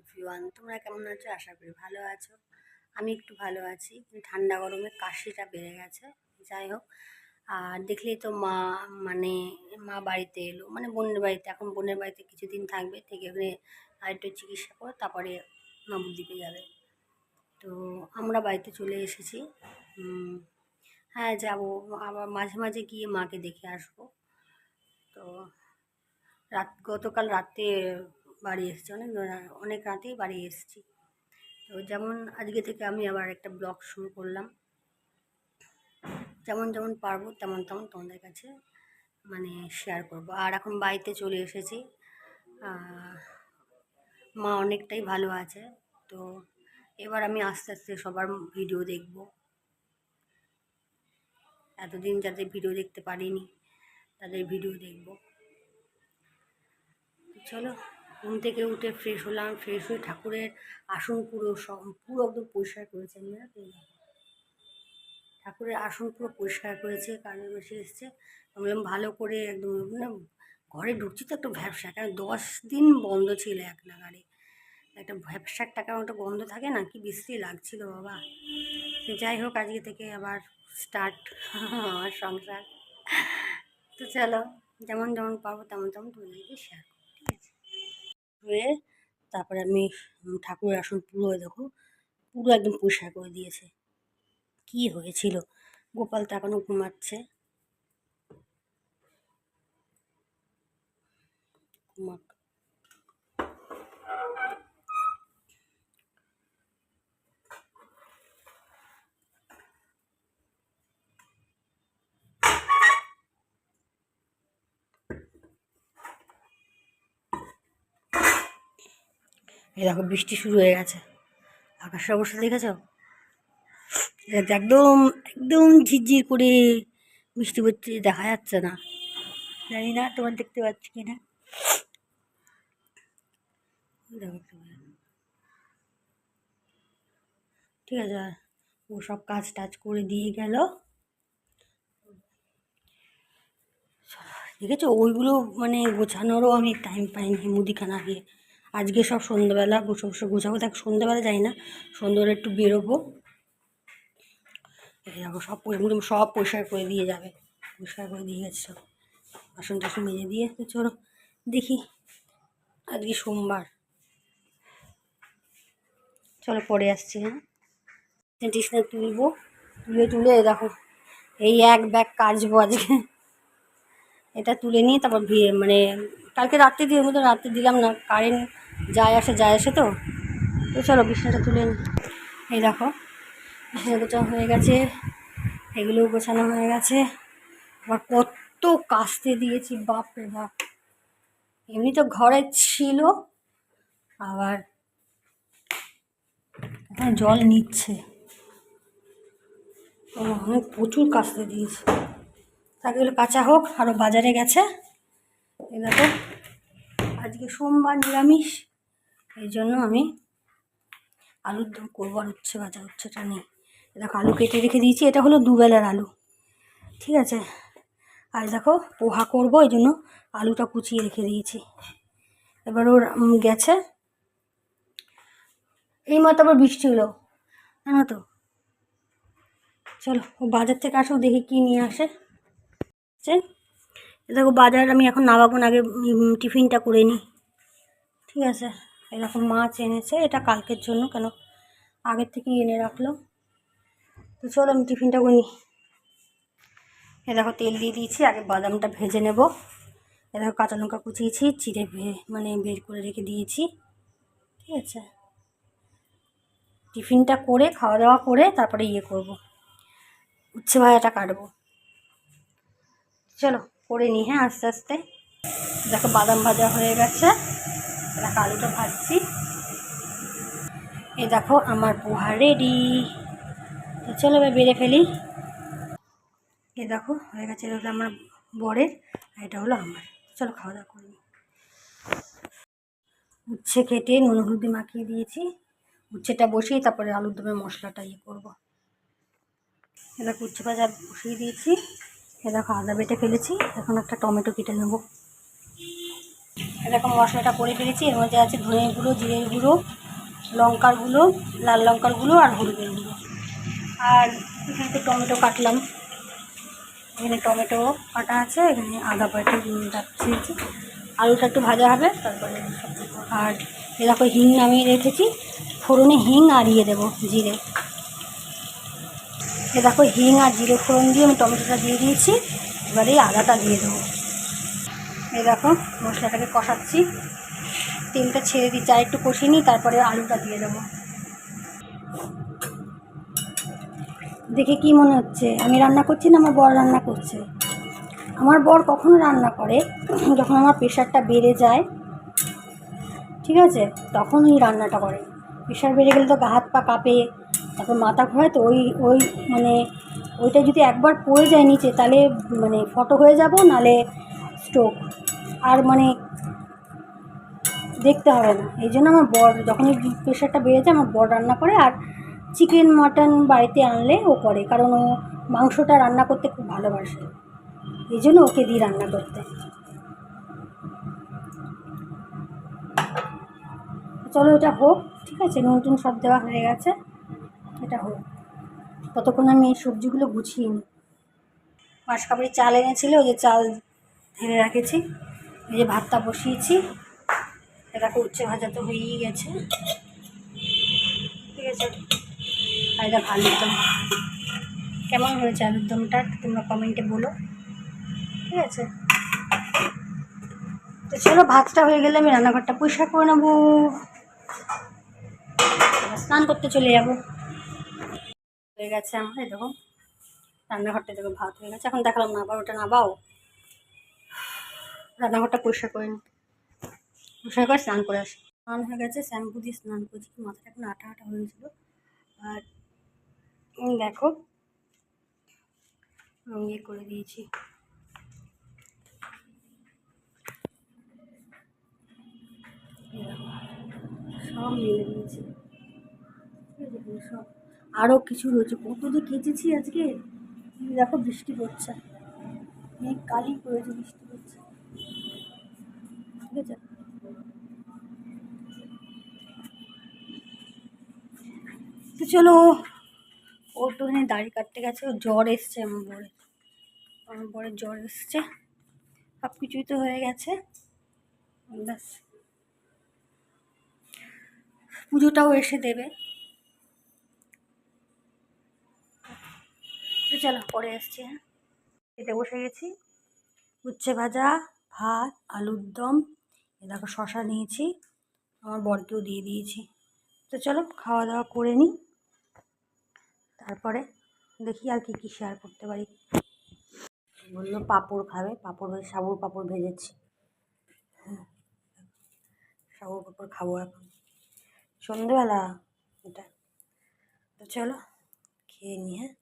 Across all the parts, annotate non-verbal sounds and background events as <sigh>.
Everyone তোমরা কেমন আছো? আশা করি ভালো আছো। আমি একটু ভালো আছি। ঠান্ডা গরমে কাশিটা বেড়ে গেছে। যাই হোক, আর দেখলেই তো মা মানে মা বাড়িতে এলো। মানে বোনের বাড়িতে, এখন বোনের বাড়িতে কিছুদিন থাকবে। থেকে ওখানে আরেকটু চিকিৎসা করে তারপরে নবদ্বীপে যাবে। তো আমরা বাড়িতে চলে এসেছি। হ্যাঁ যাব। আবার মাঝে মাঝে গিয়ে মাকে দেখে আসব। তো রাত, গতকাল রাতে বাড়ি এসেছি, অনেক অনেক রাতেই বাড়ি এসেছি। তো যেমন আজকে থেকে আমি আবার একটা ব্লগ শুরু করলাম। যেমন যেমন পারব তেমন তেমন তোমাদের কাছে মানে শেয়ার করব। আর এখন বাড়িতে চলে এসেছি। মা অনেকটাই ভালো আছে, তো এবার আমি আস্তে আস্তে সবার ভিডিও দেখব। এতদিন যাদের ভিডিও দেখতে পারিনি, তাদের ভিডিও দেখব। চলো ঘুম থেকে উঠে ফ্রেশ হলাম ফ্রেশ হয়ে ঠাকুরের আসন পুরো সব, পুরো একদম পরিষ্কার করেছে, আমি? ঠাকুরের আসন পুরো পরিষ্কার করেছে কানে বসে এসছে বললাম, ভালো করে একদম মানে ঘরে ঢুকছি তো একটু ভ্যাবসা কারণ দশ দিন বন্ধ ছিল এক নাগারে একটা ভ্যাবসার টাকা একটা গন্ধ থাকে না, কি বিশ্রী লাগছিল বাবা। যাই হোক, আজকে থেকে আবার স্টার্ট <laughs> আমার সংসার। তো চলো, যেমন যেমন পারব তেমন তেমন তোমাদেরকে শেয়ার হয়ে তারপরে আমি ঠাকুরের আসন পুরো দেখো, পুরো একদম পরিষ্কার করে দিয়েছে। কি হয়েছিল? গোপাল তো এখনও ঘুমাচ্ছে। ঘুমাক। এই দেখো বৃষ্টি শুরু হয়ে গেছে। আকাশের অবস্থা দেখেছ? একদম একদম ঝিরঝির করে বৃষ্টি পড়ছে দেখা যাচ্ছে না। জানি না, তোমার দেখতে পাচ্ছি কি না। ঠিক আছে ও সব কাজ টাজ করে দিয়ে গেল। দেখেছ? ওইগুলো মানে গোছানোরও আমি টাইম পাইনি মুদিখানা দিয়ে আজকে সব সন্ধ্যাবেলা গোছাবো, দেখ সন্ধ্যাবেলা যাই না, সন্ধ্যাবেলা একটু বেরোবো। দেখো সব পরি- একদম সব পরিষ্কার করে দিয়ে যাবে, পরিষ্কার করে দিয়ে গেছে সব। বাসন টাসন মেজে দিয়ে চলো দেখি, আজকে সোমবার। চলো পরে আসছি হ্যাঁ। টিসনে তুলবো, তুলে তুলে দেখো, এই এক ব্যাগ কাচবো আজকে। এটা তুলে নিয়ে তারপর ভিয়ে মানে কালকে রাত্রে দিয়ে মতো রাত্রে দিলাম না, কারেন্ট যায় আসে যায় আসে তো? তো চলো বিছানাটা তুলে এই দেখো, বিছানা গোছানো হয়ে গেছে, এগুলোও গোছানো হয়ে গেছে। আবার কত কাস্তে দিয়েছি বাপ রে বাপ। এমনি তো ঘরে ছিল, আবার এখানে জল নিচ্ছে। অনেক প্রচুর কাস্তে দিয়েছি। তাকে এগুলো কাঁচা হোক আরও বাজারে গেছে। দেখো, আজকে সোমবার নিরামিষ। এই জন্য আমি আলুর দম করব আর উচ্ছে ভাজা, উচ্ছেটা নেই। দেখো, আলু কেটে রেখে দিয়েছি। এটা হলো দুবেলার আলু। ঠিক আছে? আর দেখো, পোহা করব এই জন্য আলুটা কুচিয়ে রেখে দিয়েছি। এবার ওর গেছে। এই মাত্র আবার বৃষ্টি হলো। জানো তো? চলো, ও বাজার থেকে আসুক দেখি কী নিয়ে আসে। দেখো, বাজার আমি এখন নামাবো আগে টিফিনটা করে নিই। ঠিক আছে? এরকম মাছ এনেছে, এটা কালকের জন্য কেন আগের থেকেই এনে রাখল। তো চলো আমি টিফিনটা নিই এ দেখো তেল দিয়ে দিয়েছি, আগে বাদামটা ভেজে নেব। এ দেখো কাঁচা লঙ্কা কুচিয়েছি, চিড়ে মানে বের করে রেখে দিয়েছি। ঠিক আছে? টিফিনটা করে, খাওয়া দাওয়া করে তারপরে ইয়ে করব। উচ্ছে ভাজাটা কাটবো। চলো করে নিই হ্যাঁ আস্তে আস্তে। দেখো বাদাম ভাজা হয়ে গেছে। দেখো আলুটা ভাজছি। এই দেখো, আমার পোহা রেডি তো চলো এবার বেড়ে ফেলি। এ দেখো, হয়ে গেছে, এটা হলো আমার বরের আর এটা হলো আমার। চলো খাওয়া দাওয়া করে উচ্ছে কেটে নুন হলুদি মাখিয়ে দিয়েছি। উচ্ছেটা বসিয়ে তারপরে আলুর দমে মশলাটা ইয়ে করব। এ দেখো, উচ্ছে ভাজা বসিয়ে দিয়েছি। এ দেখো, আদা বেটে ফেলেছি। এখন একটা টমেটো কেটে নেব। এরকম মশলাটা করে ফেলেছি। এর মধ্যে আছে ধনে গুঁড়ো, জিরের গুঁড়ো, লঙ্কার গুঁড়ো, লাল লঙ্কার গুঁড়ো আর হলুদের গুঁড়ো। আর এখানে তো টমেটো কাটলাম। এখানে টমেটো কাটা আছে, এখানে আদা বাটা রাখছি আলুটা একটু ভাজা হবে, তারপরে আর এরকম হিং নামিয়ে রেখেছি। ফোড়নে হিং আর ইয়ে দেবো, জিরে। এ দেখো হিং আর জিরে ফোড়ন দিয়ে আমি টমেটোটা দিয়ে দিয়েছি। এবারে আদাটা দিয়ে দেবো। এই দেখো, মশলাটাকে কষাচ্ছি। তেলটা ছেড়ে দিচ্ছি আর একটু কষিয়ে নিই তারপরে আলুটা দিয়ে দেবো। দেখে কি মনে হচ্ছে? আমি রান্না করছি না আমার বর রান্না করছে? আমার বর কখনো রান্না করে, যখন আমার প্রেশারটা বেড়ে যায়, ঠিক আছে, তখন ওই রান্নাটা করে। প্রেশার বেড়ে গেলে তো গা হাত পা কাঁপে, তারপর মাথা ঘোরায় তো ওই ওই মানে ওইটা যদি একবার পড়ে যায় নিচে, তাহলে মানে ফটো হয়ে যাব, নালে স্ট্রোক আর মানে দেখতে হবে না। এই জন্য আমার বর, যখনই প্রেশারটা বেড়ে যায় আমার বর রান্না করে আর চিকেন মাটন বাড়িতে আনলে ও করে, কারণ ও মাংসটা রান্না করতে খুব ভালোবাসে। এই জন্য ওকে দিই রান্না করতে। চলো এটা হোক, ঠিক আছে? নুন টুন সব দেওয়া হয়ে গেছে। এটা হোক। ততক্ষণ আমি এই সবজিগুলো গুছিয়ে নিই। মাস মাসকাবারি চাল এনেছিল, ওই যে চাল ঢেলে রেখেছি। এই যে ভাতটা বসিয়েছি। এটা উচ্ছে ভাজা তো হয়েই গেছে। ঠিক আছে? আর এটা আলুর দম কেমন হয়েছে আলুর দমটা তোমরা কমেন্টে বলো। ঠিক আছে? তো চলো, ভাতটা হয়ে গেলে আমি রান্নাঘরটা পরিষ্কার করে নেব। স্নান করতে চলে যাব। হয়ে গেছে আমার দেখো। রান্নাঘরটা দেখো, ভাত হয়ে গেছে। এখন দেখালাম না, আবার ওটা নাবাও রান্নাঘরটা পরিষ্কার করে নি। পরিষ্কার করে স্নান করে আসি। স্নান হয়ে গেছে শ্যাম্পু দিয়ে স্নান করেছি মাথাটা এখন আটা আটা হয়েছিল আর দেখো ইয়ে করে দিয়েছি। সব সব আরও কিছু রয়েছে। কত যে কেচেছি আজকে। দেখো, বৃষ্টি পড়ছে। কালি পড়েছে বৃষ্টি। ঠিক আছে। তো চলো, ও একটুখানি দাড়ি কাটতে গেছে জ্বর এসছে আমার বরের আমার বরের জ্বর এসছে। সব কিছুই তো হয়ে গেছে। ব্যাস। পুজোটাও এসে দেবে। চলো, পরে এসছি হ্যাঁ। খেতে বসে গেছি। উচ্ছে ভাজা, ভাত, আলুর দম। দেখো শশা নিয়েছি, আমার বরকেও দিয়ে দিয়েছি। তো চলো খাওয়া দাওয়া করে নিই, তারপরে দেখি আর কি কি শেয়ার করতে পারি। বলল পাঁপড় খাবে, পাঁপড় ভেজে সাবুর পাঁপড় ভেজেছি। হ্যাঁ সাবুর পাঁপড় খাব এখন। সন্ধেবেলা এটা। তো চলো খেয়ে নি হ্যাঁ।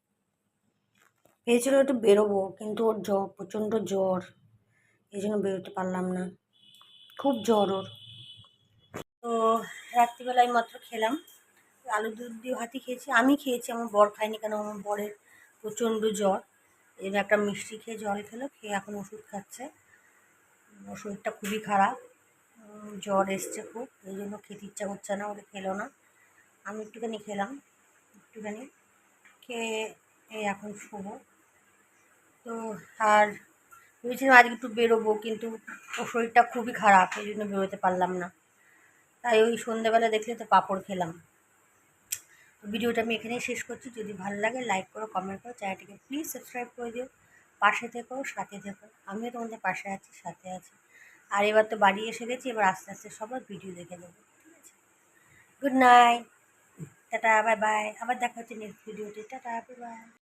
ভেবেছিল একটু বেরোবো, কিন্তু ওর জ্বর, প্রচণ্ড জ্বর, এই জন্য বেরোতে পারলাম না। খুব জ্বর ওর তো রাত্রিবেলায় মাত্র খেলাম। আলু দুধ দিয়ে ভাতই খেয়েছি। আমি খেয়েছি, আমার বর খায়নি কেন? আমার বরের প্রচণ্ড জ্বর। এর একটা মিষ্টি খেয়ে জল খেলো, খেয়ে এখন ওষুধ খাচ্ছে। শরীরটা খুবই খারাপ। জ্বর এসছে খুব, এই জন্য খেতে ইচ্ছা করছে না ওটা খেলো না। আমি একটুখানি খেলাম, একটুখানি। খেয়ে এখন শোবো। তো আর ভেবেছিলাম আজকে একটু বেরোবো, কিন্তু ওর শরীরটা খুবই খারাপ, এই জন্য বেরোতে পারলাম না। তাই ওই সন্ধ্যেবেলা দেখলে তো পাঁপড় খেলাম। ভিডিওটা আমি এখানেই শেষ করছি। যদি ভালো লাগে, লাইক করো কমেন্ট করো, চ্যানেলটিকে প্লিজ সাবস্ক্রাইব করে দিও। পাশে থেকো, সাথে থেকো। আমিও তোমাদের পাশে আছি, সাথে আছি। আর এবার তো বাড়ি এসে গেছি, এবার আস্তে আস্তে সবার ভিডিও দেখে দেবো ঠিক আছে? Good night tata bye bye আবার দেখা হচ্ছে নেক্সট ভিডিওতে টাটা বাই বাই